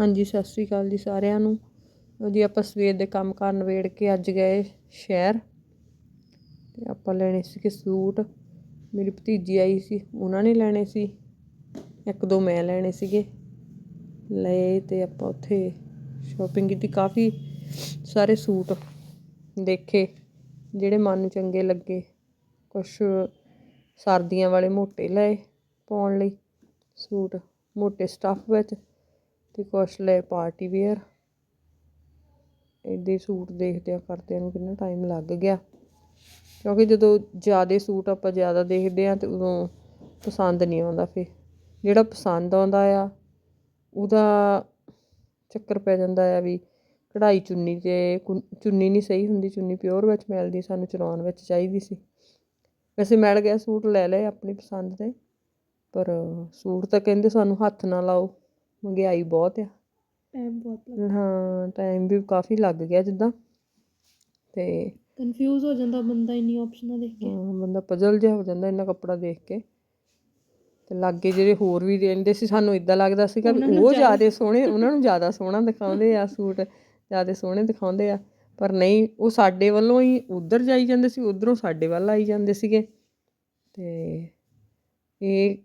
ਹਾਂਜੀ, ਸਤਿ ਸ੍ਰੀ ਅਕਾਲ ਜੀ ਸਾਰਿਆਂ ਨੂੰ। ਲਓ ਜੀ, ਆਪਾਂ ਸਵੇਰ ਦੇ ਕੰਮ ਕਾਰ ਨਵੇੜ ਕੇ ਅੱਜ ਗਏ ਸ਼ਹਿਰ ਤੇ ਆਪਾਂ ਲੈਣੇ ਸੀਗੇ ਸੂਟ। ਮੇਰੀ ਭਤੀਜੀ ਆਈ ਸੀ, ਉਹਨਾਂ ਨੇ ਲੈਣੇ ਸੀ। ਇੱਕ ਦੋ ਮੈਂ ਲੈਣੇ ਸੀਗੇ। ਲਏ ਤੇ ਆਪਾਂ ਉੱਥੇ ਸ਼ਾਪਿੰਗ ਕੀਤੀ। ਕਾਫੀ ਸਾਰੇ ਸੂਟ ਦੇਖੇ, ਜਿਹੜੇ ਮਨ ਨੂੰ ਚੰਗੇ ਲੱਗੇ। ਕੁਛ ਸਰਦੀਆਂ ਵਾਲੇ ਮੋਟੇ ਲਏ ਪਾਉਣ ਲਈ ਸੂਟ, ਮੋਟੇ ਸਟੱਫ ਵਿੱਚ। ਅਤੇ ਕੁਛ ਲਏ ਪਾਰਟੀ ਵੇਅਰ ਇੱਦਾਂ ਹੀ ਸੂਟ ਦੇਖਦਿਆਂ ਕਰਦਿਆਂ ਨੂੰ ਕਿੰਨਾ ਟਾਈਮ ਲੱਗ ਗਿਆ। ਕਿਉਂਕਿ ਜਦੋਂ ਜ਼ਿਆਦਾ ਸੂਟ ਆਪਾਂ ਜ਼ਿਆਦਾ ਦੇਖਦੇ ਹਾਂ ਤੇ ਉਦੋਂ ਪਸੰਦ ਨਹੀਂ ਆਉਂਦਾ ਫਿਰ। ਜਿਹੜਾ ਪਸੰਦ ਆਉਂਦਾ ਆ, ਉਹਦਾ ਚੱਕਰ ਪੈ ਜਾਂਦਾ ਆ ਵੀ ਕਢਾਈ ਚੁੰਨੀ ਤੇ ਕੁ- ਚੁੰਨੀ ਨਹੀਂ ਸਹੀ ਹੁੰਦੀ, ਚੁੰਨੀ ਪਿਓਰ ਵਿੱਚ ਮਿਲਦੀ, ਸਾਨੂੰ ਚਲਾਉਣ ਵਿੱਚ ਚਾਹੀਦੀ ਸੀ। ਵੈਸੇ ਮਿਲ ਗਿਆ ਸੂਟ, ਲੈ ਲਏ ਆਪਣੀ ਪਸੰਦ ਦੇ ਪਰ ਸੂਟ ਤਾਂ ਕਹਿੰਦੇ ਸਾਨੂੰ ਹੱਥ ਨਾ ਲਾਓ। ਮਹਿੰਗਾਈ ਬਹੁਤ ਆ। ਟਾਈਮ ਬਹੁਤ ਲੱਗ ਹਾਂ ਟਾਈਮ ਵੀ ਕਾਫੀ ਲੱਗ ਗਿਆ ਜਿੱਦਾਂ। ਤੇ ਕਨਫਿਊਜ਼ ਹੋ ਜਾਂਦਾ ਬੰਦਾ ਇੰਨੀ ਆਪਸ਼ਨਾਂ ਦੇਖ ਕੇ। ਹਾਂ, ਬੰਦਾ ਪਜ਼ਲ ਜਿਹਾ ਹੋ ਜਾਂਦਾ ਇੰਨਾ ਕੱਪੜਾ ਦੇਖ ਕੇ। ਤੇ ਲਾਗੇ ਜਿਹੜੇ ਹੋਰ ਵੀ ਰਹਿੰਦੇ ਸੀ ਸਾਨੂੰ ਇਦਾਂ ਲੱਗਦਾ ਸੀਗਾ ਵੀ ਉਹ ਜ਼ਿਆਦਾ ਸੋਹਣੇ ਉਹਨਾਂ ਨੂੰ ਜ਼ਿਆਦਾ ਸੋਹਣਾ ਦਿਖਾਉਂਦੇ ਆ ਸੂਟ ਜ਼ਿਆਦਾ ਸੋਹਣੇ ਦਿਖਾਉਂਦੇ ਆ। ਪਰ ਨਹੀਂ ਉਹ ਸਾਡੇ ਵੱਲੋਂ ਹੀ ਉਧਰ ਜਾਈ ਜਾਂਦੇ ਸੀ ਉਧਰੋਂ ਸਾਡੇ ਵੱਲ ਆਈ ਜਾਂਦੇ ਸੀਗੇ। ਤੇ ਇਹ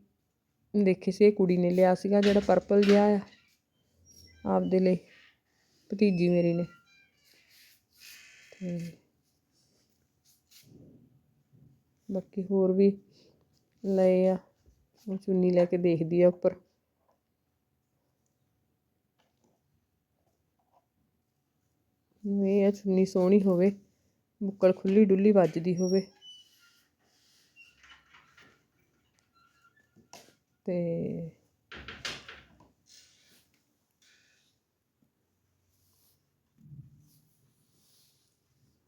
ਦੇਖੇ ਸੀ ਇਹ ਕੁੜੀ ਨੇ ਲਿਆ ਸੀਗਾ ਜਿਹੜਾ ਪਰਪਲ ਜਿਹਾ ਆ। ਆਪਦੇ ਲਈ, ਭਤੀਜੀ ਮੇਰੀ ਨੇ। ਤੇ ਬਾਕੀ ਹੋਰ ਵੀ ਲਏ ਆ। ਉਹ ਚੁੰਨੀ ਲੈ ਕੇ ਦੇਖਦੀ ਆ ਉੱਪਰ। ਇਹ ਆ ਚੁੰਨੀ ਸੋਹਣੀ ਹੋਵੇ ਬੁੱਕਲ ਖੁੱਲੀ ਡੁੱਲੀ ਵੱਜਦੀ ਹੋਵੇ। ਤੇ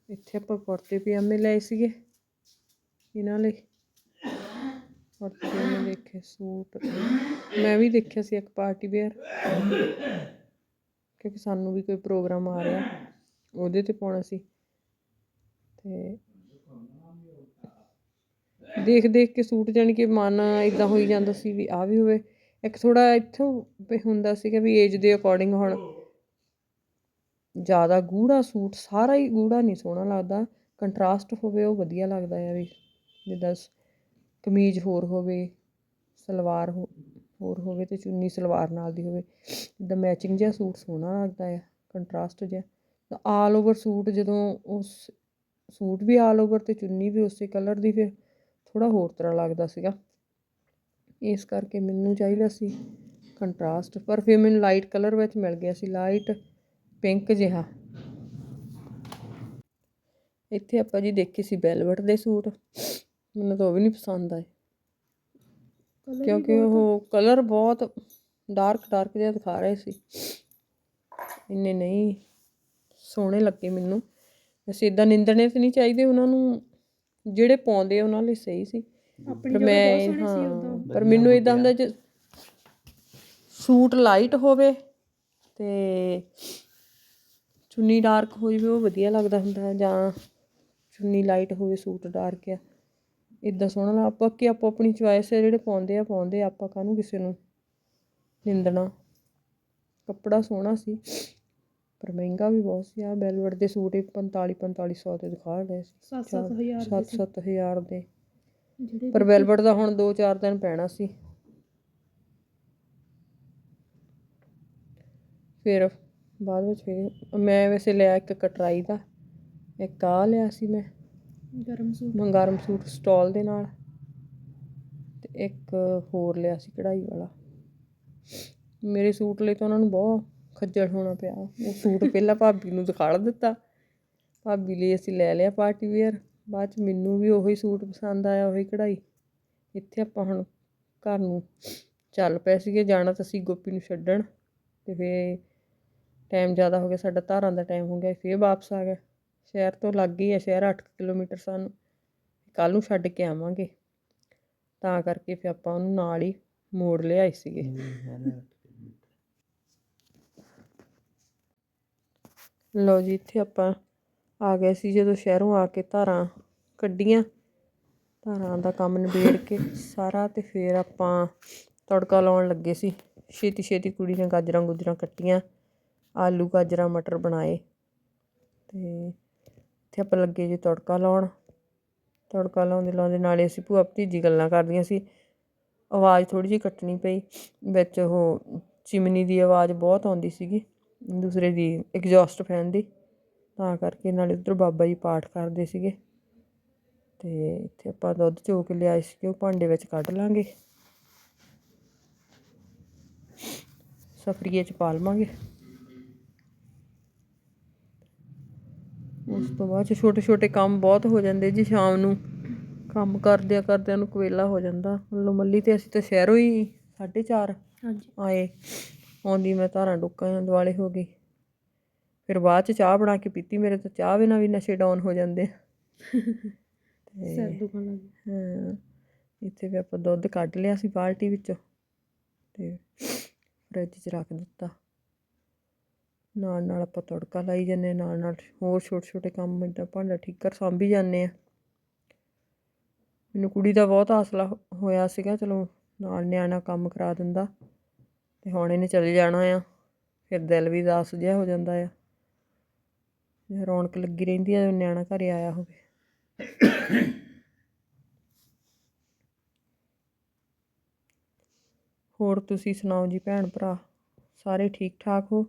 ਇੱਥੇ ਆਪਾਂ ਕੁੜਤੇ ਪਜਾਮੇ ਲਏ ਸੀਗੇ ਇਹਨਾਂ ਲਈ ਕੁੜਤੇ ਪਜਾਮੇ ਦੇਖੇ ਸੂਟ ਮੈਂ ਵੀ ਦੇਖਿਆ ਸੀ ਇੱਕ ਪਾਰਟੀ ਵੇਅਰ ਕਿਉਂਕਿ ਸਾਨੂੰ ਵੀ ਕੋਈ ਪ੍ਰੋਗਰਾਮ ਆ ਰਿਹਾ ਉਹਦੇ ਤੇ ਪਾਉਣਾ ਸੀ ਤੇ ਦੇਖ ਦੇਖ ਕੇ ਸੂਟ ਜਾਣੀ ਕਿ ਮਨ ਇਦਾਂ ਹੋਈ ਜਾਂਦਾ ਸੀ ਵੀ ਆ ਵੀ ਹੋਵੇ। ਇੱਕ ਥੋੜਾ ਇੱਥੋਂ ਵੀ ਹੁੰਦਾ ਸੀਗਾ ਵੀ ਏਜ ਦੇ ਅਕੋਰਡਿੰਗ ਹੁਣ ਜ਼ਿਆਦਾ ਗੂੜਾ ਸੂਟ, ਸਾਰਾ ਹੀ ਗੂੜਾ ਨਹੀਂ ਸੋਹਣਾ ਲੱਗਦਾ। ਕੰਟਰਾਸਟ ਹੋਵੇ, ਉਹ ਵਧੀਆ ਲੱਗਦਾ ਆ ਵੀ, ਜਿੱਦਾਂ ਕਮੀਜ਼ ਹੋਰ ਹੋਵੇ, ਸਲਵਾਰ ਹੋ- ਹੋਰ ਹੋਵੇ ਤੇ ਚੁੰਨੀ ਸਲਵਾਰ ਨਾਲ ਦੀ ਹੋਵੇ, ਜਿੱਦਾਂ ਮੈਚਿੰਗ ਜਿਹਾ ਸੂਟ ਸੋਹਣਾ ਲੱਗਦਾ ਆ ਕੰਟਰਾਸਟ ਜਿਹਾ। ਆਲ ਓਵਰ ਸੂਟ ਜਦੋਂ ਉਸ, ਸੂਟ ਵੀ ਆਲ ਓਵਰ ਤੇ ਚੁੰਨੀ ਵੀ ਉਸੇ ਕਲਰ ਦੀ ਫਿਰ ਥੋੜਾ ਹੋਰ ਤਰ੍ਹਾਂ ਲੱਗਦਾ ਸੀਗਾ। ਇਸ ਕਰਕੇ ਮੈਨੂੰ ਚਾਹੀਦਾ ਸੀ ਕੰਟਰਾਸਟ ਪਰ ਫਿਰ ਮੈਨੂੰ ਲਾਈਟ ਕਲਰ ਵਿੱਚ ਮਿਲ ਗਿਆ ਸੀ ਲਾਈਟ ਪਿੰਕ ਜਿਹਾ। ਇੱਥੇ ਆਪਾਂ ਜੀ ਦੇਖੇ ਸੀ ਵੈਲਵਟ ਦੇ ਸੂਟ ਮੈਨੂੰ ਤਾਂ ਉਹ ਵੀ ਨਹੀਂ ਪਸੰਦ ਆਏ। ਕਿਉਂਕਿ ਉਹ ਕਲਰ ਬਹੁਤ ਡਾਰਕ ਡਾਰਕ ਜਿਹਾ ਦਿਖਾ ਰਹੇ ਸੀ। ਇੰਨੇ ਨਹੀਂ ਸੋਹਣੇ ਲੱਗੇ ਮੈਨੂੰ। ਵੈਸੇ ਇਦਾਂ ਨਿੰਦਣੇ ਤੇ ਨਹੀਂ ਚਾਹੀਦੇ ਉਹਨਾਂ ਨੂੰ ਜਿਹੜੇ ਪਾਉਂਦੇ ਆ ਉਹਨਾਂ ਲਈ ਸਹੀ ਸੀ। ਪਰ ਮੈਂ ਹਾਂ ਉਦੋਂ। ਪਰ ਮੈਨੂੰ ਇਦਾਂ ਹੁੰਦਾ ਜੇ ਸੂਟ ਲਾਈਟ ਹੋਵੇ ਤੇ ਚੁੰਨੀ ਡਾਰਕ ਹੋ ਜਾਵੇ ਉਹ ਵਧੀਆ ਲੱਗਦਾ ਹੁੰਦਾ ਜਾਂ ਚੁੰਨੀ ਲਾਈਟ ਹੋਵੇ ਸੂਟ ਡਾਰਕ ਆ। ਇਦਾਂ ਸੋਹਣਾ ਲੱਗ ਆਪਾਂ ਕਿ ਆਪੋ ਆਪਣੀ ਚੁਆਇਸ ਹੈ ਜਿਹੜੇ ਪਾਉਂਦੇ ਆ ਪਾਉਂਦੇ ਆ ਆਪਾਂ ਕਾਹਨੂੰ ਕਿਸੇ ਨੂੰ ਨਿੰਦਣਾ। ਕੱਪੜਾ ਸੋਹਣਾ ਸੀ। ਪਰ ਮਹਿੰਗਾ ਵੀ ਬਹੁਤ ਸੀ। ਆ ਵੈਲਵਟ ਦੇ ਸੂਟ ਹੀ 45 4500 ਦੇ ਦਿਖਾ ਰਹੇ ਸੀ। 7-7000 ਸੱਤ ਸੱਤ ਹਜ਼ਾਰ ਦੇ। ਜਿਹੜੇ ਪਰ ਵੈਲਵਟ ਦਾ ਹੁਣ 2-4 ਦਿਨ ਪੈਣਾ ਸੀ। ਫਿਰ ਬਾਅਦ ਵਿੱਚ ਫਿਰ ਮੈਂ ਵੈਸੇ ਲਿਆ ਇੱਕ ਕਟਰਾਈ ਦਾ। ਇੱਕ ਆ ਲਿਆ ਸੀ ਮੈਂ। ਗਰਮ ਸੂਟ। ਮੰਗਾਰਮ ਸੂਟ ਸਟਾਲ ਦੇ ਨਾਲ। ਤੇ ਇੱਕ ਹੋਰ ਲਿਆ ਸੀ ਕਢਾਈ ਵਾਲਾ। ਮੇਰੇ ਸੂਟ ਲਈ ਤਾਂ ਉਹਨਾਂ ਨੂੰ ਬਹੁਤ ਖੱਜਲ ਹੋਣਾ ਪਿਆ। ਉਹ ਸੂਟ ਪਹਿਲਾਂ ਭਾਬੀ ਨੂੰ ਦਿਖਾ ਦਿੱਤਾ। ਭਾਬੀ ਲਈ ਅਸੀਂ ਲੈ ਲਿਆ ਪਾਰਟੀ ਵੇਅਰ। ਬਾਅਦ ਚ ਮੈਨੂੰ ਵੀ ਉਹੀ ਸੂਟ ਪਸੰਦ ਆਇਆ, ਉਹੀ ਕਢਾਈ। ਇੱਥੇ ਆਪਾਂ ਹੁਣ ਘਰ ਨੂੰ ਚੱਲ ਪਏ ਸੀਗੇ। ਜਾਣਾ ਤਾਂ ਅਸੀਂ ਗੋਪੀ ਨੂੰ ਛੱਡਣ। ਤੇ ਫੇ ਟਾਈਮ ਜ਼ਿਆਦਾ ਹੋ ਗਿਆ। ਸਾਡਾ ਧਾਰਾਂ ਦਾ ਟਾਈਮ ਹੋ ਗਿਆ। ਫੇਰ ਵਾਪਸ ਆ ਗਿਆ ਸ਼ਹਿਰ ਤੋਂ ਲੱਗ ਹੀ ਹੈ ਸ਼ਹਿਰ 8 ਕਿਲੋਮੀਟਰ ਸਾਨੂੰ। ਕੱਲ ਨੂੰ ਛੱਡ ਕੇ ਆਵਾਂਗੇ। ਤਾਂ ਕਰਕੇ ਫਿਰ ਆਪਾਂ ਉਹਨੂੰ ਨਾਲ ਹੀ ਮੋੜ ਲਿਆਏ ਸੀਗੇ। ਲਓ ਜੀ, ਇੱਥੇ ਆਪਾਂ ਆ ਗਏ ਸੀ, ਜਦੋਂ ਸ਼ਹਿਰੋਂ ਆ ਕੇ ਧਾਰਾਂ ਕੱਢੀਆਂ। ਧਾਰਾਂ ਦਾ ਕੰਮ ਨਿਬੇੜ ਕੇ ਸਾਰਾ ਤੇ ਫਿਰ ਆਪਾਂ ਤੜਕਾ ਲਾਉਣ ਲੱਗੇ ਸੀ। ਛੇਤੀ ਛੇਤੀ ਕੁੜੀ ਨੇ ਗਾਜਰਾਂ ਗੁਜਰਾਂ ਕੱਟੀਆਂ, ਆਲੂ, ਗਾਜਰਾਂ, ਮਟਰ ਬਣਾਏ। ਤੇ ਇੱਥੇ ਆਪਾਂ ਲੱਗੇ ਜੀ ਤੜਕਾ ਲਾਉਣ। ਤੜਕਾ ਲਾਉਂਦੇ ਲਾਉਂਦੇ ਨਾਲੇ ਅਸੀਂ ਭੂਆ ਭਤੀਜੀ ਗੱਲਾਂ ਕਰਦੀਆਂ ਸੀ। ਆਵਾਜ਼ ਥੋੜੀ ਜਿਹੀ ਕੱਟਣੀ ਪਈ, ਵਿੱਚ ਉਹ ਚਿਮਨੀ ਦੀ ਆਵਾਜ਼ ਬਹੁਤ ਆਉਂਦੀ ਸੀਗੀ। ਦੂਸਰੇ ਦੀ ਐਗਜ਼ੌਸਟ ਫੈਨ ਦੀ ਤਾਂ ਕਰਕੇ ਨਾਲੇ ਉੱਧਰ ਬਾਬਾ ਜੀ ਪਾਠ ਕਰਦੇ ਸੀਗੇ। ਤੇ ਇੱਥੇ ਆਪਾਂ ਦੁੱਧ ਚੋ ਕੇ ਲਿਆਏ ਸੀਗੇ ਉਹ ਭਾਂਡੇ ਵਿੱਚ ਕੱਢ ਲਾਂਗੇ। ਸਫਰੀਏ ਚ ਪਾ ਲਵਾਂਗੇ। ਉਸ ਤੋਂ ਬਾਅਦ ਛੋਟੇ ਛੋਟੇ ਕੰਮ ਬਹੁਤ ਹੋ ਜਾਂਦੇ ਜੀ ਸ਼ਾਮ ਨੂੰ। ਕੰਮ ਕਰਦਿਆਂ ਕਰਦਿਆਂ ਨੂੰ ਕਵੇਲਾ ਹੋ ਜਾਂਦਾ। ਮਤਲਬ ਮੱਲੀ ਤੇ ਅਸੀਂ ਤਾਂ ਸ਼ਹਿਰੋਂ ਹੀ 4:30 ਹਾਂਜੀ। ਆਏ। ਆਉਂਦੀ ਮੈਂ ਧਾਰਾਂ ਡੁੱਕਾਂ ਦੁਆਲੇ ਹੋ ਗਈ। ਫਿਰ ਬਾਅਦ ਚ ਚਾਹ ਬਣਾ ਕੇ ਪੀਤੀ ਮੇਰੇ ਤਾਂ ਚਾਹ ਬਿਨਾਂ ਵੀ ਨਸ਼ੇ ਡਾਊਨ ਹੋ ਜਾਂਦੇ ਆ। ਸਿਰ ਦੁਖਣ ਲੱਗ ਗਿਆ ਹਾਂ ਇੱਥੇ ਵੀ ਆਪਾਂ ਦੁੱਧ ਕੱਢ ਲਿਆ ਸੀ ਬਾਲਟੀ ਵਿੱਚੋਂ ਤੇ ਫਰਿੱਜ 'ਚ ਰੱਖ ਦਿੱਤਾ। ਨਾਲ ਨਾਲ ਆਪਾਂ ਤੜਕਾ ਲਾਈ ਜੰਨੇ ਨਾਲ ਨਾਲ ਹੋਰ ਛੋਟੇ ਛੋਟੇ ਕੰਮ ਇੱਦਾਂ ਭਾਂਡਾ ਠੀਕਰ ਸਾਂਭੀ ਜਾਂਦੇ ਆ ਮੈਨੂੰ ਕੁੜੀ ਦਾ ਬਹੁਤ ਆਸਲਾ ਹੋਇਆ ਸੀਗਾ ਚਲੋ ਨਾਲ ਨਿਆਣਾ ਕੰਮ ਕਰਾ ਦਿੰਦਾ। ਤੇ ਹੁਣ ਇਹਨੇ ਚਲੇ ਜਾਣਾ ਆ। ਫਿਰ ਦਿਲ ਵੀ ਉਦਾਸ ਜਿਹਾ ਹੋ ਜਾਂਦਾ ਆ। ਰੌਣਕ ਲੱਗੀ ਰਹਿੰਦੀ ਆ ਨਿਆਣਾ ਘਰੇ ਆਇਆ ਹੋਵੇ। ਹੋਰ ਤੁਸੀਂ ਸੁਣਾਓ ਜੀ ਭੈਣ ਭਰਾ? ਸਾਰੇ ਠੀਕ ਠਾਕ ਹੋ?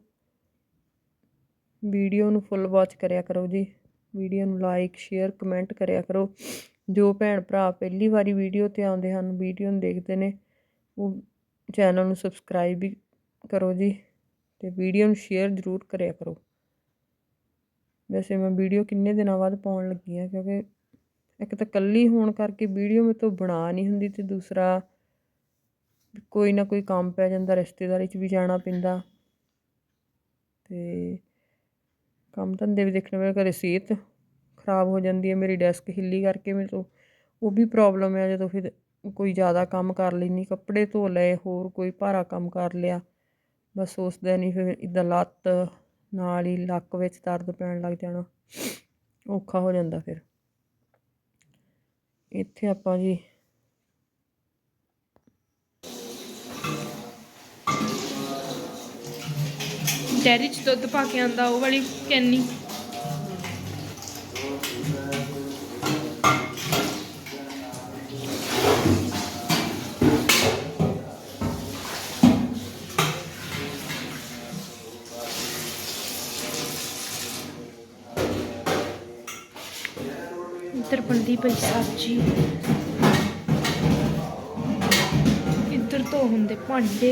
ਵੀਡੀਓ ਨੂੰ ਫੁੱਲ ਵਾਚ ਕਰਿਆ ਕਰੋ ਜੀ। ਵੀਡੀਓ ਨੂੰ ਲਾਈਕ ਸ਼ੇਅਰ ਕਮੈਂਟ ਕਰਿਆ ਕਰੋ। ਜੋ ਭੈਣ ਭਰਾ ਪਹਿਲੀ ਵਾਰੀ ਵੀਡੀਓ ਤੇ ਆਉਂਦੇ ਹਨ, ਵੀਡੀਓ ਨੂੰ ਦੇਖਦੇ ਨੇ, ਉਹ ਚੈਨਲ ਨੂੰ ਸਬਸਕ੍ਰਾਈਬ ਵੀ ਕਰੋ ਜੀ ਤੇ ਵੀਡੀਓ ਨੂੰ ਸ਼ੇਅਰ ਜ਼ਰੂਰ ਕਰਿਆ ਕਰੋ। ਵੈਸੇ ਮੈਂ ਵੀਡੀਓ ਕਿੰਨੇ ਦਿਨਾਂ ਬਾਅਦ ਪਾਉਣ ਲੱਗੀ ਆ ਕਿਉਂਕਿ ਇੱਕ ਤਾਂ ਇਕੱਲੀ ਹੋਣ ਕਰਕੇ ਵੀਡੀਓ ਮੇਰੇ ਤੋਂ ਬਣਾ ਨਹੀਂ ਹੁੰਦੀ ਤੇ ਦੂਸਰਾ ਕੋਈ ਨਾ ਕੋਈ ਕੰਮ ਪੈ ਜਾਂਦਾ, ਰਿਸ਼ਤੇਦਾਰੀ 'ਚ ਵੀ ਜਾਣਾ ਪੈਂਦਾ। ਤੇ ਕੰਮ ਧੰਦੇ ਵੀ ਦੇਖਣੇ ਪੈਂਦੇ ਕਦੇ ਸਿਹਤ ਖਰਾਬ ਹੋ ਜਾਂਦੀ ਹੈ, ਮੇਰੀ ਡੈਸਕ ਹਿੱਲੀ ਕਰਕੇ ਮੇਰੇ ਤੋਂ ਉਹ ਵੀ ਪ੍ਰੋਬਲਮ ਹੈ, ਜਦੋਂ ਫਿਰ ਕੋਈ ਜ਼ਿਆਦਾ ਕੰਮ ਕਰ ਲੈਂਦੀ, ਕੱਪੜੇ ਧੋ ਲਏ, ਹੋਰ ਕੋਈ ਭਾਰਾ ਕੰਮ ਕਰ ਲਿਆ। ਬਸ ਉਸ ਦਿਨ ਹੀ ਫਿਰ ਇਦਾਂ ਲੱਤ ਨਾਲ ਹੀ ਲੱਕ ਵਿੱਚ ਦਰਦ ਪੈਣ ਲੱਗ ਜਾਣਾ। ਔਖਾ ਹੋ ਜਾਂਦਾ ਫਿਰ। ਇੱਥੇ ਆਪਾਂ ਜੀ ਡੈਰੀ ਚ ਦੁੱਧ ਪਾ ਕੇ ਆਂਦਾ ਉਹ ਵਾਲੀ ਕੈਨੀ ਇੱਧਰ ਬਣਦੀ ਪਈ ਸਬਜ਼ੀ ਇੱਧਰ ਤੋਂ ਹੁੰਦੇ ਭਾਂਡੇ।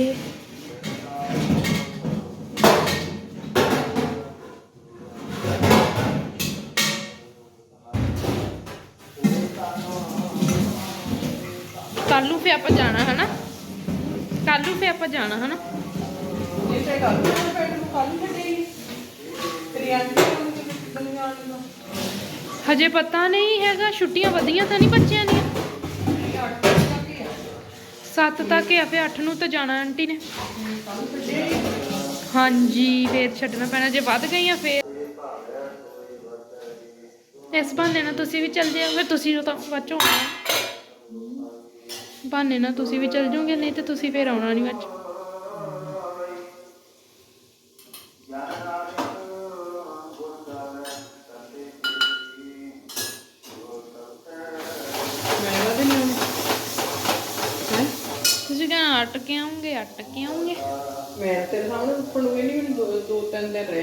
ਕੱਲ ਨੂੰ ਫੇ ਆਪਾਂ ਜਾਣਾ, ਹਨਾ? ਕੱਲ ਨੂੰ ਫੇ ਆਪਾਂ ਜਾਣਾ, ਹਨਾ? ਇਸੇ ਗੱਲ ਨੂੰ ਪੈਣ ਨੂੰ ਕੱਲ ਛੱਡੇਗੀ? ਤੇਰੀ ਆਂਟੀ ਨੂੰ ਦੁਨੀਆ ਨੂੰ? ਹਜੇ ਪਤਾ ਨਹੀਂ ਹੈਗਾ, ਛੁੱਟੀਆਂ ਵਧੀਆਂ ਤਾਂ ਨਹੀਂ ਬੱਚਿਆਂ ਦੀਆਂ? 7 ਤੱਕ ਆ ਫੇ 8 ਨੂੰ ਤਾਂ ਜਾਣਾ ਆਂਟੀ ਨੇ। ਹਾਂਜੀ, ਫੇਰ ਛੱਡਣਾ ਪੈਣਾ, ਜੇ ਵੱਧ ਗਈਆਂ ਫੇਰ। ਇਸ ਬਹਾਨੇ ਨਾਲ ਤੁਸੀਂ ਵੀ ਚੱਲ ਜਿਓ, ਫਿਰ ਤੁਸੀਂ ਤਾਂ ਬਾਅਦ ਆਉਣਾ। ਬਹਾਨੇ ਨਾਲ ਤੁਸੀਂ ਵੀ ਚੱਲ ਜਾਓਗੇ ਨਹੀਂ ਤੇ ਤੁਸੀਂ ਫੇਰ ਆਉਣਾ ਨਹੀਂ ਬਾਅਦ ਚੋਂ ਮੈਂ ਉਹਦੇ ਨਾਲ ਹੈ ਅਟ ਕੇ ਆਉਂਗੇ ਅਟ ਕੇ ਆਉਂਗੇ। ਮੈਂ ਤੇਰੇ ਸਾਹਮਣੇ ਉੱਪਰ ਨੂੰ ਵੀ ਨਹੀਂ ਮੈਨੂੰ ਦੋ ਦੋ ਤਿੰਨ ਦਿਨ ਰਹਿ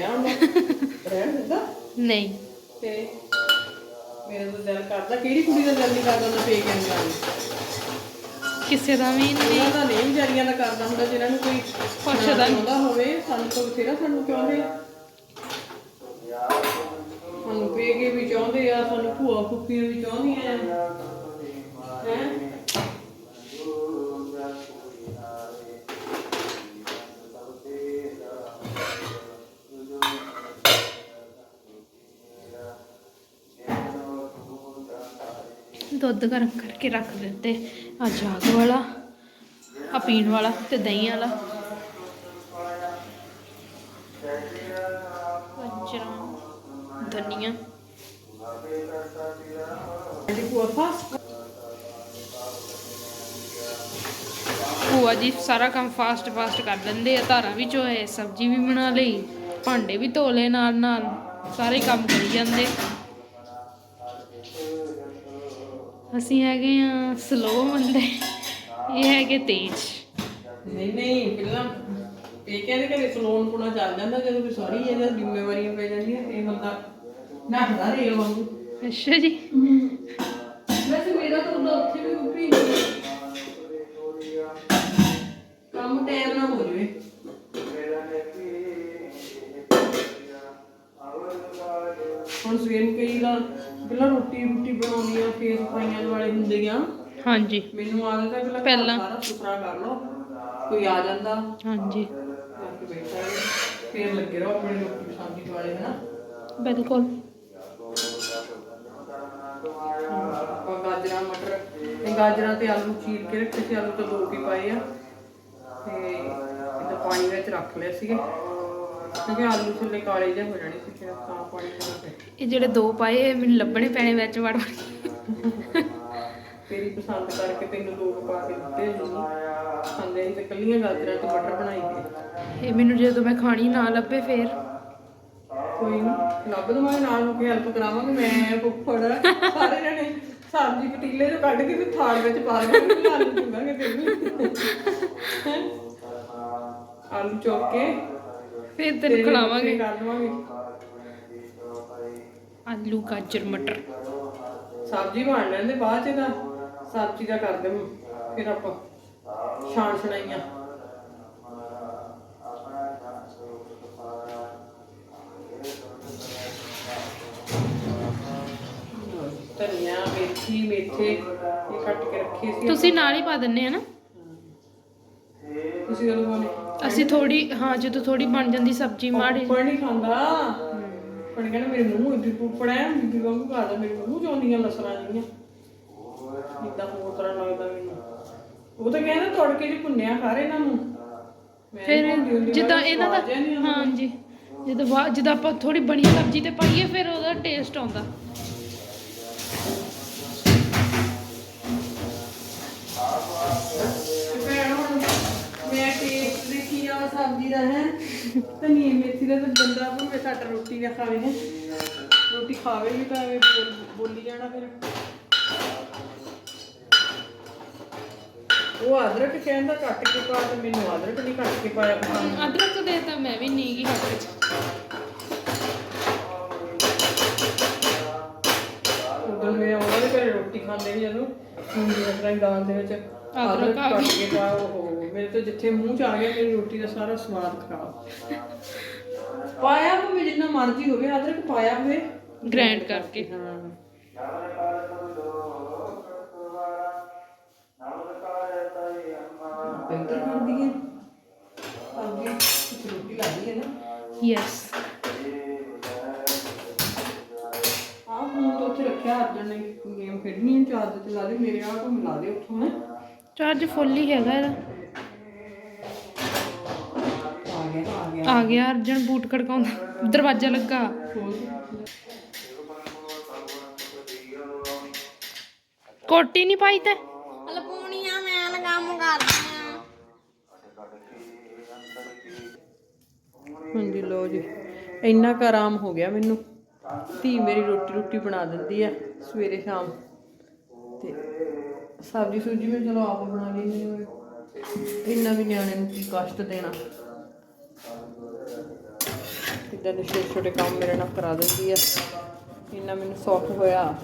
ਰਹਿਣ ਦਿੰਦਾ? ਨਹੀਂ। ਤੇ ਮੇਰਾ ਤਾਂ ਦਿਲ ਕਰਦਾ ਕਿਹੜੀ ਕੁੜੀ ਦਾ ਦਿਲ ਨਹੀਂ ਕਰਦਾ ਨਾ ਫੇਕ ਐਂ ਜਾਣੀ ਕਿਸੇ ਦਾ ਵੀ ਨਹੀਂ ਉਹਨਾਂ ਦਾ ਨਹੀਂ ਵਿਚਾਰੀਆਂ ਦਾ ਕਰਦਾ ਹੁੰਦਾ ਜਿਹਨਾਂ ਨੂੰ ਕੋਈ ਪੁੱਛਦਾ ਨੀ। ਹੁੰਦਾ ਹੋਵੇ ਸਾਨੂੰ ਤੋਂ ਬਥੇਰਾ ਸਾਨੂੰ ਚਾਹੁੰਦੇ ਆ। ਸਾਨੂੰ ਪੇਗੇ ਵੀ ਚਾਹੁੰਦੇ ਆ ਸਾਨੂੰ ਭੂਆ ਫੁੱਫੀਆਂ ਵੀ ਚਾਹੁੰਦੀਆਂ ਆ। ਹੈ? ਦੁੱਧ ਗਰਮ ਕਰਕੇ ਰੱਖ ਦਿੱਤੇ। ਆ ਜਾਗ ਵਾਲਾ ਆ ਪੀਣ ਵਾਲਾ ਤੇ ਦਹੀਂ ਵਾਲਾ। ਅਜਰਾ ਧਨੀਆ। ਭੂਆ ਜੀ ਸਾਰਾ ਕੰਮ ਫਾਸਟ ਫਾਸਟ ਕਰ ਦਿੰਦੇ ਆ ਧਾਰਾਂ ਵੀ ਚੋਏ ਸਬਜ਼ੀ ਵੀ ਬਣਾ ਲਈ ਭਾਂਡੇ ਵੀ ਧੋ ਲਏ ਨਾਲ ਨਾਲ ਸਾਰੇ ਕੰਮ ਕਰੀ ਜਾਂਦੇ। ਅਸੀਂ ਹੈਗੇ ਆ ਸਲੋ ਬੰਦੇ ਇਹ ਹੈਗੇ ਤੇਜ਼। ਨਹੀਂ ਨਹੀਂ ਪਹਿਲਾਂ ਪੇਕਿਆਂ ਦੇ ਘਰੇ ਸਲੋਨ ਪੁਣਾ ਚੱਲ ਜਾਂਦਾ ਜਦੋਂ ਕੋਈ ਸੌਰੀ ਇਹਦਾ ਜ਼ਿੰਮੇਵਾਰੀਆਂ ਪੈ ਜਾਂਦੀਆਂ ਇਹ ਬੰਦਾ ਨੱਠਦਾ ਰੇਲ ਵਾਂਗੂ। ਅੱਛਾ ਜੀ। ਸਫਾਈਆਂ ਵਾਲੇ ਹੁੰਦੇ ਆ ਹਾਂਜੀ। ਮੈਨੂੰ ਆਦਤ ਹੈ ਪਹਿਲਾਂ ਪਹਿਲਾਂ। ਸਾਰਾ ਸੁਥਰਾ ਕਰ ਲਓ ਕੋਈ ਆ ਜਾਂਦਾ। ਹਾਂਜੀ। ਆ ਕੇ ਬੈਠਾ ਹੈ, ਫੇਰ ਲੱਗੇ ਰਹੋ ਆਪਣੇ ਰੋਟੀ ਸਬਜ਼ੀ ਵਾਲੇ ਹਨਾ? ਬਿਲਕੁਲ। ਆਪਾਂ ਗਾਜਰਾਂ ਮਟਰ ਇਹ ਗਾਜਰਾਂ ਤੇ ਆਲੂ ਚੀਰ ਕੇ ਰੱਖੇ ਸੀ ਆਲੂ ਤਾਂ ਦੋ ਕੇ ਪਾਏ ਆ। ਤੇ ਇਹਦਾ ਪਾਣੀ ਵਿੱਚ ਰੱਖ ਲਿਆ ਸੀਗੇ। ਕਿਉਂਕਿ ਆਲੂ ਥੱਲੇ ਕਾਲੇ ਜਿਹੇ ਹੋ ਜਾਣੇ ਸੀ ਫਿਰ ਤਾਂ ਪਾਣੀ ਪਿਆ ਇਹ ਜਿਹੜੇ ਦੋ ਪਾਏ ਇਹ ਮੈਨੂੰ ਲੱਭਣੇ ਪੈਣੇ ਵਿੱਚ ਵੜ ਵੜ ਕੇ। ਤੇਰੀ ਪਸੰਦ ਕਰਕੇ ਤੈਨੂੰ ਦੋ ਕੁ ਪਾ ਕੇ ਦਿੱਤੇ ਜੀ ਖਾਂਦੇ ਸੀ ਤੇ ਕੱਲੀਆਂ ਗਾਜਰਾਂ ਤੇ ਮਟਰ ਬਣਾਈ ਗਏ। ਇਹ ਮੈਨੂੰ ਜਦੋਂ ਮੈਂ ਖਾਣੀ ਨਾ ਲੱਭੇ ਫੇਰ। ਕੋਈ ਨਹੀਂ ਲੱਭ ਦਵਾਂਗੇ ਨਾਲ ਕੇ ਹੈਲਪ ਕਰਾਵਾਂਗੇ ਮੈਂ ਫੁੱਫੜ ਸਾਰੇ ਜਣੇ ਸਬਜ਼ੀ ਪਤੀਲੇ ਚੋਂ ਕੱਢ ਕੇ ਤੇ ਥਾਲ ਵਿੱਚ ਪਾ ਦੇਵਾਂਗੇ ਆਲੂ ਚੁੰਗਾਂਗੇ ਤੈਨੂੰ? ਆਲੂ ਚੁੱਕ ਕੇ ਫੇਰ ਤੈਨੂੰ ਖਿਲਾਵਾਂਗੇ। ਕਰ ਆਲੂ ਗਾਜਰ ਮਟਰ। ਸਬਜ਼ੀ ਬਣ ਲੈਂਦੇ ਬਾਅਦ ਚ ਦਾ ਸਬਜ਼ੀ ਦਾ ਕਰਦੇ ਫਿਰ ਆਪਾਂ ਛਾਣ ਛਣਾਈਆਂ। ਧਨੀਆ ਮੇਥੀ ਮੇਥੇ ਇਹ ਕੱਟ ਕੇ ਰੱਖੇ ਸੀ ਤੁਸੀਂ ਨਾਲ ਹੀ ਪਾ ਦਿੰਨੇ ਆ ਨਾ? ਤੁਸੀਂ ਕਦੋਂ ਬੋਲੇ ਅਸੀਂ ਥੋੜੀ ਹਾਂ ਜਦੋਂ ਥੋੜੀ ਬਣ ਜਾਂਦੀ ਸਬਜ਼ੀ ਮਾੜੀ ਪਰ ਨਹੀਂ ਖਾਂਦਾ ਪਰ ਕਹਿੰਦਾ ਮੇਰੇ ਮੂੰਹ ਇੱਡੀ ਪੁੱਪੜਾ ਹੈ ਬੀਬੀ ਵਾਂਗੂ ਕਰਦਾ ਮੇਰੇ ਮੂੰਹ ਚੋਂ ਆਉਂਦੀਆਂ ਲਸਣਾ ਜੀਆਂ ਇਦਾਂ ਹੋਰ ਤਰ੍ਹਾਂ ਲੱਗਦਾ ਮੈਨੂੰ। ਉਹ ਤਾਂ ਕਹਿੰਦਾ ਤੜਕੇ ਚ ਭੁੰਨਿਆ ਰਹੇ ਇਹਨਾਂ ਨੂੰ। ਮੈਂ ਫਿਰ ਨੀ ਹੁੰਦੀ, ਜਿੱਦਾਂ ਮੈਨੂੰ ਇਹਨਾਂ ਸਵਾਦ ਜਿਹਾ ਨੀ ਦਾ ਆਉਂਦਾ। ਹਾਂਜੀ। ਜਦੋਂ ਬਾ- ਜਦੋਂ ਆਪਾਂ ਥੋੜੀ ਬਣੀ ਸਬਜ਼ੀ ਤੇ ਪਾਈਏ ਫਿਰ ਉਹਦਾ ਟੇਸਟ ਆਉਂਦਾ। ਦਾ ਹੈ। ਧਨੀਏ ਮੇਥੀ ਦਾ ਤਾਂ ਬੰਦਾ ਭਾਵੇਂ ਘੱਟ ਰੋਟੀ ਨਾ ਖਾਵੇ ਹੈ। ਰੋਟੀ ਖਾਵੇ ਵੀ ਤਾਂ ਐਵੇਂ ਬੋਲ- ਬੋਲੀ ਜਾਣਾ ਫਿਰ। ਉਹ ਅਦਰਕ ਕਹਿੰਦਾ ਕੱਟ ਕੇ ਪਾ ਤੇ ਮੈਨੂੰ ਅਦਰਕ ਨਹੀਂ ਕੱਟ ਕੇ ਪਾਇਆ। ਪਸੰਦ ਅਦਰਕ ਦੇ ਤਾਂ ਮੈਂ ਵੀ ਨਹੀਂ ਗੀ ਹੱਥ ਵਿੱਚ। ਉਦੋਂ ਮੈਂ ਉਹਨਾਂ ਦੇ ਘਰੇ ਰੋਟੀ ਖਾਂਦੇ ਸੀ ਜਦੋਂ। ਜਿਸ ਤਰ੍ਹਾਂ ਹੀ ਦਾਲ ਦੇ ਵਿੱਚ। ਅਦਰਕ ਅਦਰਕ ਆ ਕੱਟ ਕੇ ਪਾਇਆ ਉਹ ਮੇਰੇ ਤੋਂ ਜਿੱਥੇ ਮੂੰਹ ਚ ਆ ਗਿਆ ਮੇਰੀ ਰੋਟੀ ਦਾ ਸਾਰਾ ਸਵਾਦ ਖਰਾਬ ਪਾਇਆ ਭਾਵੇਂ ਜਿੰਨਾ ਮਰਜ਼ੀ ਹੋਵੇ ਅਦਰਕ ਪਾਇਆ ਹੋਵੇ ਗ੍ਰਾਈਂਡ ਕਰਕੇ ਹਾਂ ਪੈਂਟਰ ਕਰਦੀ ਹੈ ਸਬਜ਼ੀ ਰੋਟੀ ਲੱਗਦੀ ਹੈ ਨਾ ਯੈਸ ਆਹ ਹੁਣ ਤਾਂ ਉੱਥੇ ਰੱਖਿਆ ਅਰਜਨ ਨੇ ਗੇਮ ਖੇਡਣੀ ਹੈ ਚਾਰਜ ਤੇ ਲਾ ਦੇ ਮੇਰੇ ਆਹ ਤੋਂ ਮਿਲਾ ਦੇ ਉੱਥੋਂ ਹੈ ਚਾਰਜ ਫੁੱਲ ਹੀ ਹੈਗਾ ਇਹਦਾ। ਆ ਗਿਆ ਅਰਜਨ ਬੂਟ ਖੜਕਾਉਂਦਾ। ਦਰਵਾਜ਼ਾ ਲੱਗਾ। ਕੋਟੀ ਨਹੀਂ ਪਾਈ ਤੇ? ਮੈਂ ਕਰਦੀ ਆ। ਹਾਂਜੀ ਲੋ ਜੀ। ਇੰਨਾ ਕੁ ਆਰਾਮ ਹੋ ਗਿਆ ਮੈਨੂੰ। ਧੀ ਮੇਰੀ ਰੋਟੀ ਰੋਟੀ ਬਣਾ ਦਿੰਦੀ ਆ ਸਵੇਰੇ ਸ਼ਾਮ। ਤੇ ਸਬਜ਼ੀ ਸੂਜੀ ਮੈਂ ਚਲੋ ਆਪ ਬਣਾ ਲੈਂਦੀ ਹਾਂ ਇੰਨਾ ਵੀ ਨਿਆਣੇ ਨੂੰ ਕੀ ਕਸ਼ਟ ਦੇਣਾ। ਇਦਾਂ ਦੇ ਛੋਟੇ ਛੋਟੇ ਕੰਮ ਮੇਰੇ ਨਾਲ ਕਰਾ ਦਿੰਦੀ ਆ। ਇੰਨਾ ਮੈਨੂੰ ਸੌਖ ਹੋਇਆ।